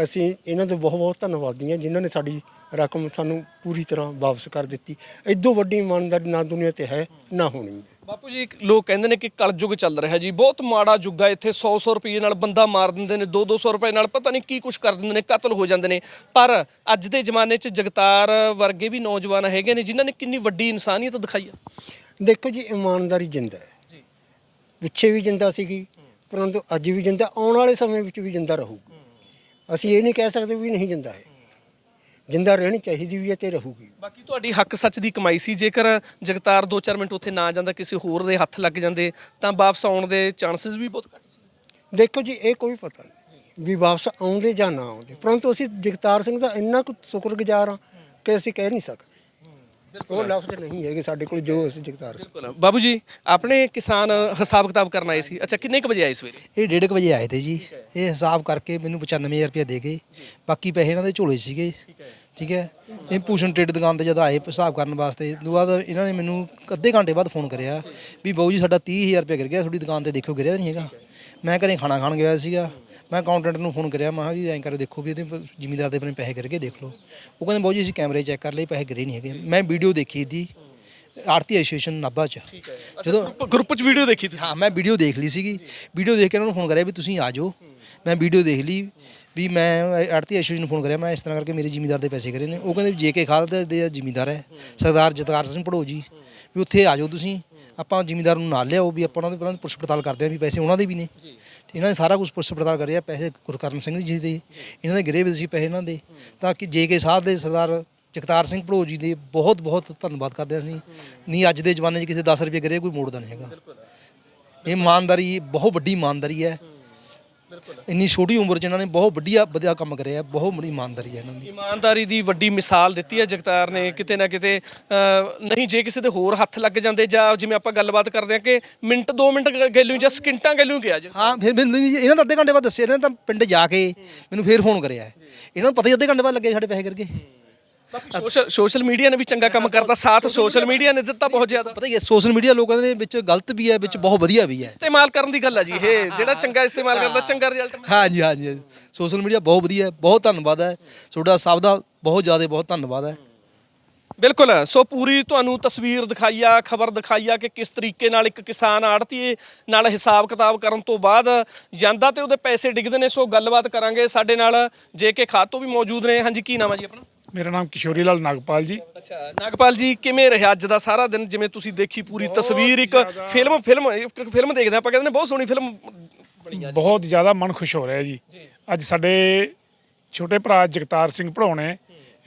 ਅਸੀਂ ਇਹਨਾਂ ਦੇ ਬਹੁਤ ਬਹੁਤ ਧੰਨਵਾਦੀ ਹਾਂ ਜਿਨ੍ਹਾਂ ਨੇ ਸਾਡੀ ਰਕਮ ਸਾਨੂੰ ਪੂਰੀ ਤਰ੍ਹਾਂ ਵਾਪਸ ਕਰ ਦਿੱਤੀ। ਇਦੋਂ ਵੱਡੀ ਇਮਾਨਦਾਰੀ ਨਾ ਦੁਨੀਆ ਤੇ ਹੈ ਨਾ ਹੋਣੀ ਹੈ। ਬਾਪੂ ਜੀ ਲੋਕ ਕਹਿੰਦੇ ਨੇ ਕਿ ਕਲਯੁੱਗ ਚੱਲ ਰਿਹਾ ਜੀ। ਬਹੁਤ ਮਾੜਾ ਯੁੱਗ ਆ ਇੱਥੇ 100-100 ਰੁਪਏ ਨਾਲ ਬੰਦਾ ਮਾਰ ਦਿੰਦੇ ਨੇ 2-200 ਰੁਪਏ ਨਾਲ ਪਤਾ ਨਹੀਂ ਕੀ ਕੁਝ ਕਰ ਦਿੰਦੇ ਨੇ ਕਤਲ ਹੋ ਜਾਂਦੇ ਨੇ। ਪਰ ਅੱਜ ਦੇ ਜ਼ਮਾਨੇ 'ਚ ਜਗਤਾਰ ਵਰਗੇ ਵੀ ਨੌਜਵਾਨ ਹੈਗੇ ਨੇ ਜਿਨ੍ਹਾਂ ਨੇ ਕਿੰਨੀ ਵੱਡੀ ਇਨਸਾਨੀਅਤ ਦਿਖਾਈ ਆ। ਦੇਖੋ ਜੀ ਇਮਾਨਦਾਰੀ ਜਿੰਦਾ ਹੈ। ਜੀ। ਪਿੱਛੇ ਵੀ ਜਿੰਦਾ ਸੀਗੀ ਪਰੰਤੂ ਅੱਜ ਵੀ ਜਿੰਦਾ ਆਉਣ ਵਾਲੇ ਸਮੇਂ ਵਿੱਚ ਵੀ ਜਿੰਦਾ ਰਹੂਗੀ। ਅਸੀਂ ਇਹ ਨਹੀਂ ਕਹਿ ਸਕਦੇ ਵੀ ਨਹੀਂ ਜਿੰਦਾ ਹੈ ਜਿੰਦਾ ਰਹਿਣੀ ਚਾਹੀਦੀ ਵੀ ਹੈ ਤੇ ਰਹੂਗੀ। ਬਾਕੀ ਤੁਹਾਡੀ ਹੱਕ ਸੱਚ ਦੀ ਕਮਾਈ ਸੀ। ਜੇਕਰ ਜਗਤਾਰ 2-4 ਮਿੰਟ ਉੱਥੇ ਨਾ ਜਾਂਦਾ ਕਿਸੇ ਹੋਰ ਦੇ ਹੱਥ ਲੱਗ ਜਾਂਦੇ ਤਾਂ ਵਾਪਸ ਆਉਣ ਦੇ ਚਾਂਸਸ ਵੀ ਬਹੁਤ ਘੱਟ ਸੀ। ਦੇਖੋ ਜੀ ਇਹ ਕੋਈ ਪਤਾ ਨਹੀਂ ਵੀ ਵਾਪਸ ਆਉਂਦੇ ਜਾਂ ਨਾ ਆਉਂਦੇ। ਪਰੰਤੂ ਅਸੀਂ ਜਗਤਾਰ ਸਿੰਘ ਦਾ ਇੰਨਾ ਕੁ ਸ਼ੁਕਰਗੁਜ਼ਾਰ ਹਾਂ ਕਿ ਅਸੀਂ ਕਹਿ ਨਹੀਂ ਸਕਦੇ। ਉਹ ਲਫ਼ਜ਼ ਨਹੀਂ ਹੈਗੇ ਸਾਡੇ ਕੋਲ ਜੋ ਅਸੀਂ ਜਗਤਾਰ ਸਿੰਘ ਬਿਲਕੁਲ ਬਾਬੂ ਜੀ ਆਪਣੇ ਕਿਸਾਨ ਹਿਸਾਬ ਕਿਤਾਬ ਕਰਨ ਆਏ ਸੀ। ਅੱਛਾ ਕਿੰਨੇ ਕੁ ਵਜੇ ਆਏ ਸਵੇਰੇ? ਇਹ ਡੇਢ ਕੁ ਵਜੇ ਆਏ ਤੇ ਜੀ। ਇਹ ਹਿਸਾਬ ਕਰਕੇ ਮੈਨੂੰ 95000 ਰੁਪਏ ਦੇ ਗਏ। ਬਾਕੀ ਪੈਸੇ ਇਹਨਾਂ ਦੇ ਝੋਲੇ ਸੀਗੇ। ਠੀਕ ਹੈ। ਇਹ ਭੂਸ਼ਣ ਟ੍ਰੇਡ ਦੁਕਾਨ ਤੇ ਜਦ ਆਏ ਹਿਸਾਬ ਕਰਨ ਵਾਸਤੇ ਤੋਂ ਬਾਅਦ ਇਹਨਾਂ ਨੇ ਮੈਨੂੰ ਅੱਧੇ ਘੰਟੇ ਬਾਅਦ ਫੋਨ ਕਰਿਆ ਵੀ ਬਾਊ ਜੀ ਸਾਡਾ 30000 ਰੁਪਏ ਗਿਰ ਗਿਆ। ਤੁਹਾਡੀ ਦੁਕਾਨ ਤੇ ਦੇਖੋ ਗਿਰਿਆ ਨਹੀਂ ਹੈਗਾ। ਮੈਂ ਘਰੇ ਖਾਣਾ ਖਾਣ ਗਿਆ ਸੀਗਾ। ਮੈਂ ਅਕਾਊਂਟੈਂਟ ਨੂੰ ਫੋਨ ਕਰਿਆ ਮੈਂ ਕਿਹਾ ਜੀ ਐਂ ਕਰ ਦੇਖੋ ਵੀ ਇਹਦੇ ਜ਼ਿਮੀਦਾਰ ਦੇ ਆਪਣੇ ਪੈਸੇ ਗਏ ਦੇਖ ਲਓ। ਉਹ ਕਹਿੰਦੇ ਬਾਊ ਜੀ ਅਸੀਂ ਕੈਮਰੇ ਚੈੱਕ ਕਰ ਲਏ ਪੈਸੇ ਗਿਰੇ ਨਹੀਂ ਹੈਗੇ। ਮੈਂ ਵੀਡੀਓ ਦੇਖੀ ਦੀ ਆਰਤੀ ਐਸੋਸੀਏਸ਼ਨ ਨਾਭਾ ਚ। ਜਦੋਂ ਗਰੁੱਪ 'ਚ ਵੀਡੀਓ ਦੇਖੀ ਤੁਸੀਂ? ਹਾਂ ਮੈਂ ਵੀਡੀਓ ਦੇਖ ਲਈ ਸੀਗੀ। ਵੀਡੀਓ ਦੇਖ ਕੇ ਇਹਨਾਂ ਨੂੰ ਫੋਨ ਕਰਿਆ ਵੀ ਤੁਸੀਂ ਆ ਜਾਓ। ਮੈਂ ਵੀਡੀਓ ਦੇਖ ਲਈ ਵੀ ਮੈਂ ਆੜਤੀ ਐਸ਼ੂ ਨੂੰ ਫੋਨ ਕਰਿਆ ਮੈਂ ਇਸ ਤਰ੍ਹਾਂ ਕਰਕੇ ਮੇਰੇ ਜ਼ਿਮੀਦਾਰ ਦੇ ਪੈਸੇ ਕਰੇ ਨੇ। ਉਹ ਕਹਿੰਦੇ ਵੀ ਜੇ ਕੇ ਖਾਲਦ ਦੇ ਜ਼ਿਮੀਦਾਰ ਹੈ ਸਰਦਾਰ ਜਤਕਾਰ ਸਿੰਘ ਪੜੋ ਜੀ ਵੀ ਉੱਥੇ ਆ ਜਾਓ ਤੁਸੀਂ। ਆਪਾਂ ਜ਼ਿਮੀਦਾਰ ਨੂੰ ਨਾਲ ਲਿਆਓ ਵੀ ਆਪਾਂ ਉਹਨਾਂ ਦੇ ਪਹਿਲਾਂ ਪੁੱਛ ਪੜਤਾਲ ਕਰਦੇ ਹਾਂ ਵੀ ਪੈਸੇ ਉਹਨਾਂ ਦੇ ਵੀ ਨੇ। ਇਹਨਾਂ ਨੇ ਸਾਰਾ ਕੁਝ ਪੁੱਛ ਪੜਤਾਲ ਕਰਿਆ ਪੈਸੇ ਗੁਰਕਰਨ ਸਿੰਘ ਜੀ ਦੇ। ਇਹਨਾਂ ਦੇ ਗਿਰੇ ਵੀ ਸੀ ਪੈਸੇ ਇਹਨਾਂ ਦੇ। ਤਾਂ ਕਿ ਜੇ ਕੇ ਸਾਹਿਬ ਦੇ ਸਰਦਾਰ ਜਗਤਾਰ ਸਿੰਘ ਭੜੋ ਜੀ ਦੇ ਬਹੁਤ ਬਹੁਤ ਧੰਨਵਾਦ ਕਰਦੇ ਹਾਂ ਅਸੀਂ। ਨਹੀਂ ਅੱਜ ਦੇ ਜ਼ਮਾਨੇ 'ਚ ਕਿਸੇ 10 ਰੁਪਏ ਕਰੇ ਕੋਈ ਮੋੜਦਾ ਨਹੀਂ ਹੈਗਾ। ਇਹ ਇਮਾਨਦਾਰੀ ਬਹੁਤ ਵੱਡੀ ਇਮਾਨਦਾਰੀ ਹੈ। ਇੰਨੀ ਛੋਟੀ ਉਮਰ 'ਚ ਇਹਨਾਂ ਨੇ ਬਹੁਤ ਵਧੀਆ ਵਧੀਆ ਕੰਮ ਕਰਿਆ ਬਹੁਤ ਬੜੀ ਇਮਾਨਦਾਰੀ ਹੈ ਇਹਨਾਂ ਦੀ। ਇਮਾਨਦਾਰੀ ਦੀ ਵੱਡੀ ਮਿਸਾਲ ਦਿੱਤੀ ਹੈ ਜਗਤਾਰ ਨੇ ਕਿਤੇ ਨਾ ਕਿਤੇ ਨਹੀਂ ਜੇ ਕਿਸੇ ਦੇ ਹੋਰ ਹੱਥ ਲੱਗ ਜਾਂਦੇ ਜਾਂ ਜਿਵੇਂ ਆਪਾਂ ਗੱਲਬਾਤ ਕਰਦੇ ਹਾਂ ਕਿ ਮਿੰਟ 2 ਮਿੰਟ ਗੱਲੋਂ ਜਾਂ ਸਕਿੰਟਾਂ ਗੱਲੋਂ ਗਿਆ ਜੀ। ਹਾਂ ਫਿਰ ਮੈਨੂੰ ਨਹੀਂ- ਇਹਨਾਂ ਦਾ ਅੱਧੇ ਘੰਟੇ ਬਾਅਦ ਦੱਸਿਆ ਇਹਨਾਂ ਨੇ ਤਾਂ ਪਿੰਡ ਜਾ ਕੇ ਮੈਨੂੰ ਫੇਰ ਫੋਨ ਕਰਿਆ। ਇਹਨਾਂ ਨੂੰ ਪਤਾ ਹੀ ਅੱਧੇ ਘੰਟੇ ਬਾਅਦ ਲੱਗੇ ਸਾਡੇ ਪੈਸੇ ਕਰਕੇ। ਸੋਸ਼ਲ ਸੋਸ਼ਲ ਮੀਡੀਆ ਨੇ ਵੀ ਚੰਗਾ ਕੰਮ ਕਰਤਾ ਸਾਥ ਸੋਸ਼ਲ ਮੀਡੀਆ ਨੇ ਦਿੱਤਾ ਬਹੁਤ ਜ਼ਿਆਦਾ। ਪਤਾ ਹੀ ਹੈ ਸੋਸ਼ਲ ਮੀਡੀਆ ਲੋਕਾਂ ਦੇ ਵਿੱਚ ਗਲਤ ਵੀ ਹੈ ਵਿੱਚ ਬਹੁਤ ਵਧੀਆ ਵੀ ਹੈ। ਇਸਤੇਮਾਲ ਕਰਨ ਦੀ ਗੱਲ ਹੈ ਜੀ ਇਹ ਜਿਹੜਾ ਚੰਗਾ ਇਸਤੇਮਾਲ ਕਰਦਾ ਚੰਗਾ ਰਿਜ਼ਲਟ ਹਾਂਜੀ ਹਾਂਜੀ ਸੋਸ਼ਲ ਮੀਡੀਆ ਬਹੁਤ ਵਧੀਆ ਹੈ ਬਹੁਤ ਧੰਨਵਾਦ ਹੈ। ਤੁਹਾਡਾ ਸਭ ਦਾ ਬਹੁਤ ਜ਼ਿਆਦਾ ਬਹੁਤ ਧੰਨਵਾਦ ਹੈ। ਬਿਲਕੁਲ ਸੋ ਪੂਰੀ ਤੁਹਾਨੂੰ ਤਸਵੀਰ ਦਿਖਾਈ ਆ ਖਬਰ ਦਿਖਾਈ ਆ ਕਿ ਕਿਸ ਤਰੀਕੇ ਨਾਲ ਇੱਕ ਕਿਸਾਨ ਆੜਤੀਏ ਨਾਲ ਹਿਸਾਬ ਕਿਤਾਬ ਕਰਨ ਤੋਂ ਬਾਅਦ ਜਾਂਦਾ ਤੇ ਉਹਦੇ ਪੈਸੇ ਡਿੱਗਦੇ ਨੇ ਸੋ ਗੱਲਬਾਤ ਕਰਾਂਗੇ ਸਾਡੇ ਨਾਲ ਜੇ ਕੇ ਖਾਤੋਂ ਵੀ ਮੌਜੂਦ ਨੇ। ਹਾਂਜੀ ਕੀ ਨਾਮ ਹੈ ਜੀ ਆਪਣਾ? ਮੇਰਾ ਨਾਮ ਕਿਸ਼ੋਰੀ ਲਾਲ ਨਾਗਪਾਲ ਜੀ। ਅੱਛਾ ਨਾਗਪਾਲ ਜੀ ਕਿਵੇਂ ਰਿਹਾ ਅੱਜ ਦਾ ਸਾਰਾ ਦਿਨ? ਜਿਵੇਂ ਤੁਸੀਂ ਦੇਖੀ ਪੂਰੀ ਤਸਵੀਰ ਇੱਕ ਫਿਲਮ ਫਿਲਮ ਇੱਕ ਫਿਲਮ ਦੇਖਦੇ ਆਪਾਂ ਕਹਿੰਦੇ ਨੇ ਬਹੁਤ ਸੋਹਣੀ ਫਿਲਮ ਬਣੀ ਬਹੁਤ ਜ਼ਿਆਦਾ ਮਨ ਖੁਸ਼ ਹੋ ਰਿਹਾ ਜੀ। ਅੱਜ ਸਾਡੇ ਛੋਟੇ ਭਰਾ ਜਗਤਾਰ ਸਿੰਘ ਨੇ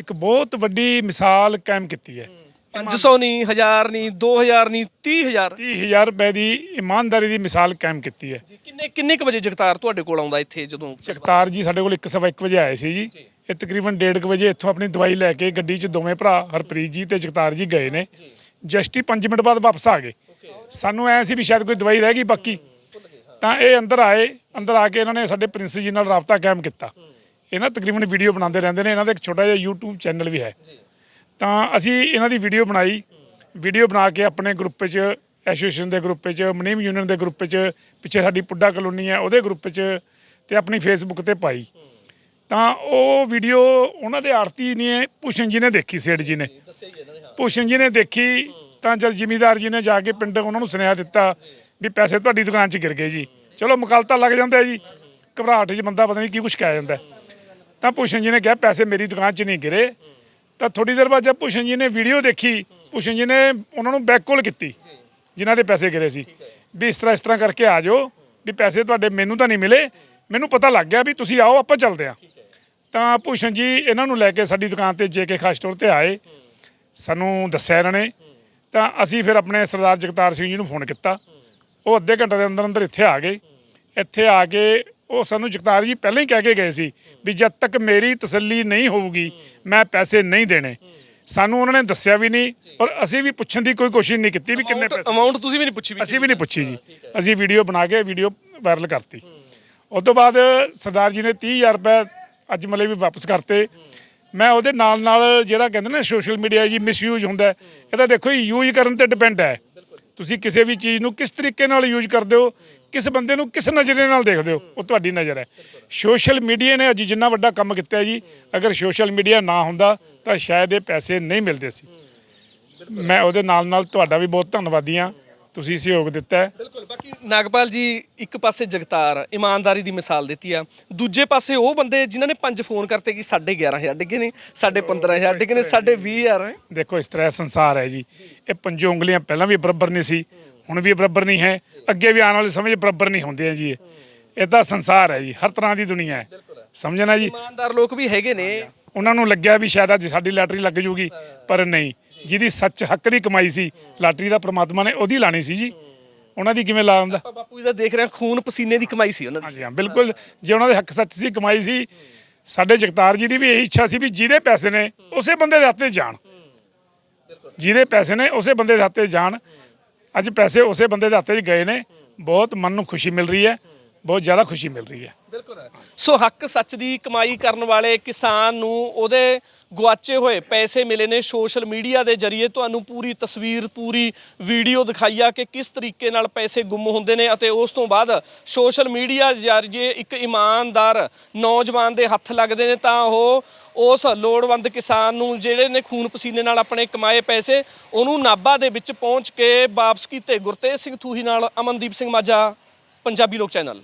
ਇੱਕ ਬਹੁਤ ਵੱਡੀ ਮਿਸਾਲ ਕਾਇਮ ਕੀਤੀ ਹੈ। 500 ਨਹੀਂ 1000 ਨਹੀਂ 2000 ਨਹੀਂ 30000 30000 ਰੁਪਏ ਦੀ ਇਮਾਨਦਾਰੀ ਦੀ ਮਿਸਾਲ ਕਾਇਮ ਕੀਤੀ ਹੈ। ਜੀ ਕਿੰਨੇ ਕਿੰਨੇ ਕੁ ਵਜੇ ਜਗਤਾਰ ਤੁਹਾਡੇ ਕੋਲ ਆਉਂਦਾ ਇੱਥੇ ਜਦੋਂ ਜਗਤਾਰ ਜੀ ਸਾਡੇ ਕੋਲ 1:01 ਵਜੇ ਆਏ ਸੀ ਜੀ। ਇਹ ਤਕਰੀਬਨ 1:30 ਵਜੇ ਇੱਥੋਂ ਆਪਣੀ ਦਵਾਈ ਲੈ ਕੇ ਗੱਡੀ 'ਚ ਦੋਵੇਂ ਭਰਾ ਹਰਪ੍ਰੀਤ ਜੀ ਤੇ ਜਗਤਾਰ ਜੀ ਗਏ ਨੇ। ਜਸਟ ਹੀ 5 ਮਿੰਟ ਬਾਅਦ ਵਾਪਸ ਆ ਗਏ। ਸਾਨੂੰ ਐ ਸੀ ਵੀ ਸ਼ਾਇਦ ਕੋਈ ਦਵਾਈ ਰਹਿ ਗਈ ਬਾਕੀ। ਤਾਂ ਇਹ ਅੰਦਰ ਆਏ ਅੰਦਰ ਆ ਕੇ ਇਹਨਾਂ ਨੇ ਸਾਡੇ ਪ੍ਰਿੰਸ ਜੀ ਨਾਲ ਰਾਬਤਾ ਕਾਇਮ ਕੀਤਾ। ਇਹ ਨਾ ਤਕਰੀਬਨ ਵੀਡੀਓ ਬਣਾਉਂਦੇ ਰਹਿੰਦੇ ਨੇ ਇਹਨਾਂ ਦਾ ਇੱਕ ਛੋਟਾ ਜਿਹਾ YouTube ਚੈਨਲ ਵੀ ਹੈ। ਤਾਂ ਅਸੀਂ ਇਹਨਾਂ ਦੀ ਵੀਡੀਓ ਬਣਾਈ। ਵੀਡੀਓ ਬਣਾ ਕੇ ਆਪਣੇ ਗਰੁੱਪ 'ਚ ਐਸੋਸੀਏਸ਼ਨ ਦੇ ਗਰੁੱਪ 'ਚ ਮਨੀਮ ਯੂਨੀਅਨ ਦੇ ਗਰੁੱਪ 'ਚ ਪਿੱਛੇ ਸਾਡੀ ਪੁੱਡਾ ਕਲੋਨੀ ਹੈ ਉਹਦੇ ਗਰੁੱਪ 'ਚ ਤੇ ਆਪਣੀ ਫੇਸਬੁੱਕ ਤੇ ਪਾਈ। ਤਾਂ ਉਹ ਵੀਡੀਓ ਉਹਨਾਂ ਦੇ ਆਰਤੀ ਨੇ ਭੂਸ਼ਣ ਜੀ ਨੇ ਦੇਖੀ ਸੇਠ ਜੀ ਨੇ। ਭੂਸ਼ਣ ਜੀ ਨੇ ਦੇਖੀ ਤਾਂ ਜਦ ਜ਼ਿਮੀਦਾਰ ਜੀ ਨੇ ਜਾ ਕੇ ਪਿੰਡ ਉਹਨਾਂ ਨੂੰ ਸੁਨੇਹਾ ਦਿੱਤਾ ਵੀ ਪੈਸੇ ਤੁਹਾਡੀ ਦੁਕਾਨ 'ਚ ਗਿਰ ਗਏ ਜੀ। ਚਲੋ ਮੁਕਾਲਤਾ ਲੱਗ ਜਾਂਦਾ ਜੀ। ਘਬਰਾਹਟ 'ਚ ਬੰਦਾ ਪਤਾ ਨਹੀਂ ਕੀ ਕੁਛ ਕਹਿ ਜਾਂਦਾ ਤਾਂ ਭੂਸ਼ਣ ਜੀ ਨੇ ਕਿਹਾ ਪੈਸੇ ਮੇਰੀ ਦੁਕਾਨ 'ਚ ਨਹੀਂ ਗਿਰੇ। ਤਾਂ ਥੋੜੀ ਦੇਰ ਬਾਅਦ ਜਦ ਭੂਸ਼ਣ ਜੀ ਨੇ ਵੀਡੀਓ ਦੇਖੀ ਭੂਸ਼ਣ ਜੀ ਨੇ ਉਹਨਾਂ ਨੂੰ ਬੈਕ ਕਾਲ ਕੀਤੀ ਜਿਨ੍ਹਾਂ ਦੇ ਪੈਸੇ ਗਿਰੇ ਸੀ। ਵੀ ਇਸ ਤਰ੍ਹਾਂ ਇਸ ਤਰ੍ਹਾਂ ਕਰਕੇ ਆ ਜਾਓ ਵੀ ਪੈਸੇ ਤੁਹਾਡੇ ਮੈਨੂੰ ਤਾਂ ਨਹੀਂ ਮਿਲੇ। ਮੈਨੂੰ ਪਤਾ ਲੱਗ ਗਿਆ ਵੀ ਤੁਸੀਂ ਆਓ ਆਪਾਂ ਚੱਲਦੇ ਹਾਂ। ਤਾਂ ਭੂਸ਼ਣ ਜੀ ਇਹਨਾਂ ਨੂੰ ਲੈ ਕੇ ਸਾਡੀ ਦੁਕਾਨ ਤੇ ਜੇਕੇ ਖਾਸ ਸਟੋਰ ਤੇ ਆਏ। ਸਾਨੂੰ ਦੱਸਿਆ ਇਹਨਾਂ ਨੇ। ਤਾਂ ਅਸੀਂ ਫਿਰ ਆਪਣੇ ਸਰਦਾਰ ਜਗਤਾਰ ਸਿੰਘ ਜੀ ਨੂੰ ਫੋਨ ਕੀਤਾ। ਉਹ ਅੱਧੇ ਘੰਟੇ ਦੇ ਅੰਦਰ ਅੰਦਰ ਇੱਥੇ ਆ ਗਏ। ਇੱਥੇ ਆ ਕੇ ਉਹ ਸਾਨੂੰ ਜਗਤਾਰ ਜੀ ਪਹਿਲਾਂ ਹੀ ਕਹਿ ਕੇ ਗਏ ਸੀ ਵੀ ਜਦ ਤੱਕ ਮੇਰੀ ਤਸੱਲੀ ਨਹੀਂ ਹੋਊਗੀ ਮੈਂ ਪੈਸੇ ਨਹੀਂ ਦੇਣੇ। ਸਾਨੂੰ ਉਹਨਾਂ ਨੇ ਦੱਸਿਆ ਵੀ ਨਹੀਂ ਔਰ ਅਸੀਂ ਵੀ ਪੁੱਛਣ ਦੀ ਕੋਈ ਕੋਸ਼ਿਸ਼ ਨਹੀਂ ਕੀਤੀ ਵੀ ਕਿੰਨੇ ਪੈਸੇ ਅਮਾਉਂਟ ਤੁਸੀਂ ਵੀ ਨਹੀਂ ਪੁੱਛੀ ਵੀ ਅਸੀਂ ਵੀ ਨਹੀਂ ਪੁੱਛੀ ਜੀ। ਅਸੀਂ ਵੀਡੀਓ ਬਣਾ ਕੇ ਵੀਡੀਓ ਵਾਇਰਲ ਕਰਤੀ। ਉਸ ਤੋਂ ਬਾਅਦ ਸਰਦਾਰ ਜੀ ਨੇ 30000 ਰੁਪਏ ਅੱਜ ਮਲੇ ਵੀ ਵਾਪਸ ਕਰਤੇ। ਮੈਂ ਉਹਦੇ ਨਾਲ ਨਾਲ ਜਿਹੜਾ ਕਹਿੰਦੇ ਨੇ ਸੋਸ਼ਲ ਮੀਡੀਆ ਜੀ ਮਿਸਯੂਜ਼ ਹੁੰਦਾ ਹੈ, ਇਹ ਤਾਂ ਦੇਖੋ ਯੂਜ਼ ਕਰਨ ਤੇ ਡਿਪੈਂਡ ਹੈ। ਤੁਸੀਂ ਕਿਸੇ ਵੀ ਚੀਜ਼ ਨੂੰ ਕਿਸ ਤਰੀਕੇ ਨਾਲ ਯੂਜ਼ ਕਰਦੇ ਹੋ ਕਿਸ ਬੰਦੇ ਨੂੰ ਕਿਸ ਨਜ਼ਰੇ ਨਾਲ ਦੇਖਦੇ ਹੋ ਉਹ ਤੁਹਾਡੀ ਨਜ਼ਰ ਹੈ। ਸੋਸ਼ਲ ਮੀਡੀਆ ਨੇ ਅੱਜ ਜਿੰਨਾ ਵੱਡਾ ਕੰਮ ਕੀਤਾ ਜੀ ਅਗਰ ਸੋਸ਼ਲ ਮੀਡੀਆ ਨਾ ਹੁੰਦਾ ਤਾਂ ਸ਼ਾਇਦ ਇਹ ਪੈਸੇ ਨਹੀਂ ਮਿਲਦੇ ਸੀ। ਮੈਂ ਉਹਦੇ ਨਾਲ ਨਾਲ ਤੁਹਾਡਾ ਵੀ ਬਹੁਤ ਧੰਨਵਾਦੀ ਹਾਂ। ਤੁਸੀਂ ਸਹਿਯੋਗ ਦਿੱਤਾ ਹੈ। ਬਿਲਕੁਲ ਬਾਕੀ ਨਾਗਪਾਲ ਜੀ ਇੱਕ ਪਾਸੇ ਜਗਤਾਰ ਇਮਾਨਦਾਰੀ ਦੀ ਮਿਸਾਲ ਦਿੱਤੀ ਆ ਦੂਜੇ ਪਾਸੇ ਉਹ ਬੰਦੇ ਜਿਨ੍ਹਾਂ ਨੇ ਪੰਜ ਫੋਨ ਕਰਤੇ ਕਿ ਸਾਡੇ 11000 ਡਿੱਗੇ ਨੇ ਸਾਡੇ 15000 ਡਿੱਗੇ ਨੇ ਸਾਡੇ 20000 ਹੈ ਦੇਖੋ ਇਸ ਤਰ੍ਹਾਂ ਸੰਸਾਰ ਹੈ ਜੀ। ਇਹ ਪੰਜੋ ਉਂਗਲੀਆਂ ਪਹਿਲਾਂ ਵੀ ਬਰਾਬਰ ਨਹੀਂ ਸੀ ਹੁਣ ਵੀ ਬਰਾਬਰ ਨਹੀਂ ਹੈ। ਅੱਗੇ ਵੀ ਆਉਣ ਵਾਲੇ ਸਮੇਂ 'ਚ ਬਰਾਬਰ ਨਹੀਂ ਹੁੰਦੇ ਜੀ ਇਹ। ਇਹ ਤਾਂ ਸੰਸਾਰ ਹੈ ਜੀ ਹਰ ਤਰ੍ਹਾਂ ਦੀ ਦੁਨੀਆ ਹੈ। ਸਮਝਣਾ ਜੀ? ਇਮਾਨਦਾਰ ਲੋਕ ਵੀ ਹੈਗੇ ਨੇ। ਉਹਨਾਂ ਨੂੰ ਲੱਗਿਆ ਵੀ ਸ਼ਾਇਦ ਅੱਜ ਸਾਡੀ ਲਾਟਰੀ ਲੱਗ ਜੂਗੀ ਪਰ ਨਹੀਂ। ਜਿਹਦੀ ਸੱਚ ਹੱਕ ਦੀ ਕਮਾਈ ਸੀ ਲਾਟਰੀ ਦਾ ਪ੍ਰਮਾਤਮਾ ਨੇ ਉਹਦੀ ਲਾਣੀ ਸੀ ਜੀ। ਉਹਨਾਂ ਦੀ ਕਿਵੇਂ ਲਾ ਦਿੰਦਾ ਬਾਪੂ ਜੀ ਦਾ ਦੇਖ ਰਹੇ ਖੂਨ ਪਸੀਨੇ ਦੀ ਕਮਾਈ ਸੀ ਉਹਨਾਂ ਦੀ। ਹਾਂਜੀ ਹਾਂ ਬਿਲਕੁਲ। ਜੇ ਉਹਨਾਂ ਦੇ ਹੱਕ ਸੱਚ ਸੀ ਕਮਾਈ ਸੀ ਸਾਡੇ ਜਗਤਾਰ ਜੀ ਦੀ ਵੀ ਇਹੀ ਇੱਛਾ ਸੀ ਵੀ ਜਿਹਦੇ ਪੈਸੇ ਨੇ ਉਸੇ ਬੰਦੇ ਦੇ ਹੱਥੇ ਜਾਣ। ਜਿਹਦੇ ਪੈਸੇ ਨੇ ਉਸੇ ਬੰਦੇ ਦੇ ਹੱਥੇ ਜਾਣ। ਅੱਜ ਪੈਸੇ ਉਸੇ ਬੰਦੇ ਦੇ ਹੱਥੇ 'ਚ ਗਏ ਨੇ। ਬਹੁਤ ਮਨ ਨੂੰ ਖੁਸ਼ੀ ਮਿਲ ਰਹੀ ਹੈ। ਬਹੁਤ ਜ਼ਿਆਦਾ ਖੁਸ਼ੀ ਮਿਲ ਰਹੀ ਹੈ। ਬਿਲਕੁਲ। ਸੋ ਹੱਕ ਸੱਚ ਦੀ ਕਮਾਈ ਕਰਨ ਵਾਲੇ ਕਿਸਾਨ ਨੂੰ ਉਹਦੇ ਗੁਆਚੇ ਹੋਏ ਪੈਸੇ ਮਿਲੇ ਨੇ ਸੋਸ਼ਲ ਮੀਡੀਆ ਦੇ ਜ਼ਰੀਏ। ਤੁਹਾਨੂੰ ਪੂਰੀ ਤਸਵੀਰ, ਪੂਰੀ ਵੀਡੀਓ ਦਿਖਾਈ ਆ ਕਿ ਕਿਸ ਤਰੀਕੇ ਨਾਲ ਪੈਸੇ ਗੁੰਮ ਹੁੰਦੇ ਨੇ ਅਤੇ ਉਸ ਤੋਂ ਬਾਅਦ ਸੋਸ਼ਲ ਮੀਡੀਆ ਜ਼ਰੀਏ ਇੱਕ ਇਮਾਨਦਾਰ ਨੌਜਵਾਨ ਦੇ ਹੱਥ ਲੱਗਦੇ ਨੇ ਤਾਂ ਉਹ ਉਸ ਲੋੜਵੰਦ ਕਿਸਾਨ ਨੂੰ ਜਿਹੜੇ ਨੇ ਖੂਨ ਪਸੀਨੇ ਨਾਲ ਆਪਣੇ ਕਮਾਏ ਪੈਸੇ, ਉਹਨੂੰ ਨਾਭਾ ਦੇ ਵਿੱਚ ਪਹੁੰਚ ਕੇ ਵਾਪਸ ਕੀਤੇ। ਗੁਰਤੇਜ ਸਿੰਘ ਥੂਹੀ ਨਾਲ ਅਮਨਦੀਪ ਸਿੰਘ ਮਾਝਾ, ਪੰਜਾਬੀ ਲੋਕ ਚੈਨਲ।